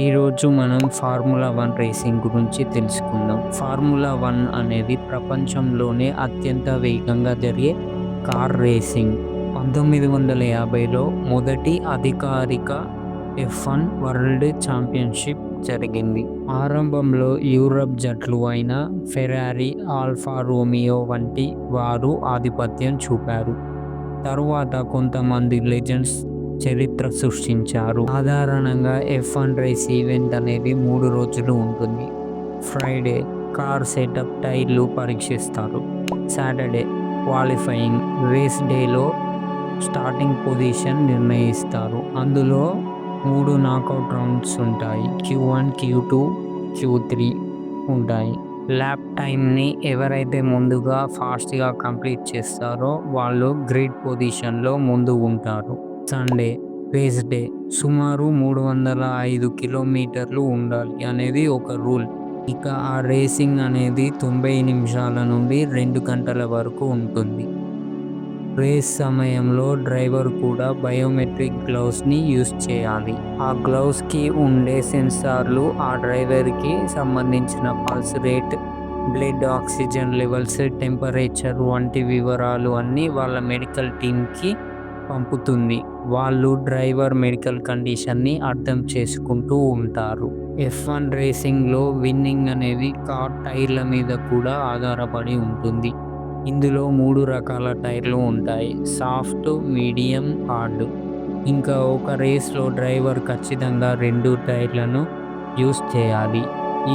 ఈరోజు మనం formula one racing గురించి తెలుసుకుందాం. ఫార్ములా వన్ అనేది ప్రపంచంలోనే అత్యంత వేగంగా జరిగే కార్ రేసింగ్. పంతొమ్మిది వందల యాభైలో మొదటి అధికారిక ఎఫ్ వన్ వరల్డ్ ఛాంపియన్షిప్ జరిగింది. ఆరంభంలో యూరప్ జట్లు అయిన ఫెరారీ ఆల్ఫా రోమియో వంటి వారు ఆధిపత్యం చూపారు. తరువాత కొంతమంది లెజెండ్స్ చరిత్ర సృష్టించారు. సాధారణంగా ఎఫ్ వన్ రైస్ ఈవెంట్ అనేది మూడు రోజులు ఉంటుంది. ఫ్రైడే కార్ సెటప్ టైర్లు పరీక్షిస్తారు. సాటర్డే క్వాలిఫైయింగ్ రేస్ డేలో స్టార్టింగ్ పొజిషన్ నిర్ణయిస్తారు. అందులో మూడు నాకౌట్ రౌండ్స్ ఉంటాయి. Q one Q two Q three ఉంటాయి. ల్యాప్ టైంని ఎవరైతే ముందుగా ఫాస్ట్గా కంప్లీట్ చేస్తారో వాళ్ళు గ్రేట్ పొజిషన్లో ముందు ఉంటారు. సండే రేస్ డే సుమారు మూడు వందల ఐదు కిలోమీటర్లు ఉండాలి అనేది ఒక రూల్ ఇక ఆ రేసింగ్ అనేది తొంభై నిమిషాల నుండి రెండు గంటల వరకు ఉంటుంది. రేస్ సమయంలో డ్రైవర్ కూడా బయోమెట్రిక్ గ్లౌస్ని యూస్ చేయాలి. ఆ గ్లౌస్కి ఉండే సెన్సార్లు ఆ డ్రైవర్కి సంబంధించిన pulse rate blood oxygen levels temperature వంటి వివరాలు అన్నీ వాళ్ళ మెడికల్ టీమ్కి పంపుతుంది. వాళ్ళు డ్రైవర్ మెడికల్ కండిషన్ని అర్థం చేసుకుంటూ ఉంటారు. ఎఫ్ వన్ రేసింగ్లో విన్నింగ్ అనేది కార్ టైర్ల మీద కూడా ఆధారపడి ఉంటుంది. ఇందులో మూడు రకాల టైర్లు ఉంటాయి. Soft medium hard. ఇంకా ఒక రేస్లో డ్రైవర్ ఖచ్చితంగా రెండు టైర్లను యూస్ చేయాలి.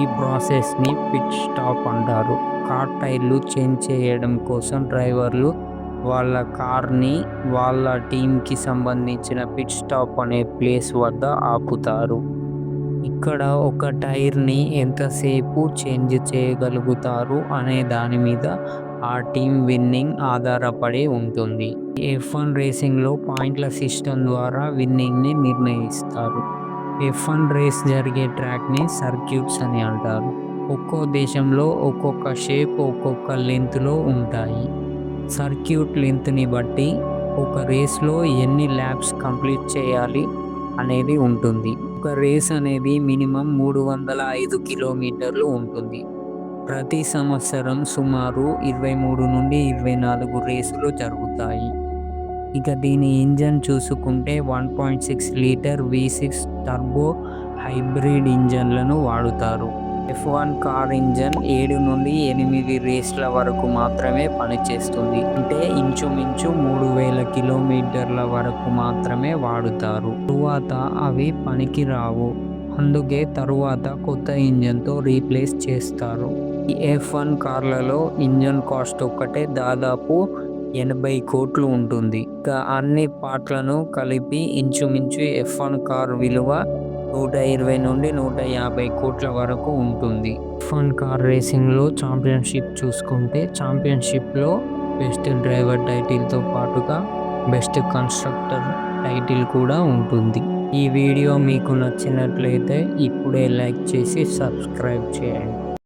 ఈ ప్రాసెస్ని పిచ్ స్టాప్ అంటారు. కార్ టైర్లు చేంజ్ చేయడం కోసం డ్రైవర్లు వాళ్ళ కార్ని వాళ్ళ టీంకి సంబంధించిన పిట్ స్టాప్ అనే ప్లేస్ వద్ద ఆపుతారు. ఇక్కడ ఒక టైర్ని ఎంతసేపు చేంజ్ చేయగలుగుతారు అనే దాని మీద ఆ టీం విన్నింగ్ ఆధారపడి ఉంటుంది. ఎఫ్ వన్ రేసింగ్లో పాయింట్ల సిస్టమ్ ద్వారా విన్నింగ్ని నిర్ణయిస్తారు. ఎఫ్ వన్ రేస్ జరిగే ట్రాక్ని సర్క్యూట్స్ అని అంటారు. ఒక్కో దేశంలో ఒక్కొక్క షేప్ ఒక్కొక్క లెంత్లో ఉంటాయి. సర్క్యూట్ లెంత్ని బట్టి ఒక రేస్లో ఎన్ని ల్యాబ్స్ కంప్లీట్ చేయాలి అనేది ఉంటుంది. ఒక రేస్ అనేది మినిమం మూడు వందల ఐదు కిలోమీటర్లు ఉంటుంది. ప్రతి సంవత్సరం సుమారు ఇరవై మూడు నుండి ఇరవై నాలుగు రేసులు జరుగుతాయి. ఇక దీని ఇంజన్ చూసుకుంటే one point six litre V six turbo hybrid ఇంజన్లను వాడుతారు. ఎఫ్ వన్ కార్ ఇంజన్ ఏడు నుండి ఎనిమిది రేస్ల వరకు మాత్రమే పనిచేస్తుంది. అంటే ఇంచుమించు మూడు వేల కిలోమీటర్ల వరకు మాత్రమే వాడుతారు. తరువాత అవి పనికి రావు. అందుకే తరువాత కొత్త ఇంజన్తో రీప్లేస్ చేస్తారు. ఈ ఎఫ్ వన్ కార్లలో ఇంజన్ కాస్ట్ ఒక్కటే దాదాపు ఎనభై కోట్లు ఉంటుంది. ఇక అన్ని పార్ట్లను కలిపి ఇంచుమించు ఎఫ్ వన్ కార్ విలువ నూట ఇరవై నుండి నూట యాభై కోట్ల వరకు ఉంటుంది. ఫన్ కార్ రేసింగ్లో ఛాంపియన్షిప్ చూసుకుంటే ఛాంపియన్షిప్లో బెస్ట్ డ్రైవర్ టైటిల్తో పాటుగా బెస్ట్ కన్స్ట్రక్టర్ టైటిల్ కూడా ఉంటుంది. ఈ వీడియో మీకు నచ్చినట్లయితే ఇప్పుడే లైక్ చేసి సబ్స్క్రైబ్ చేయండి.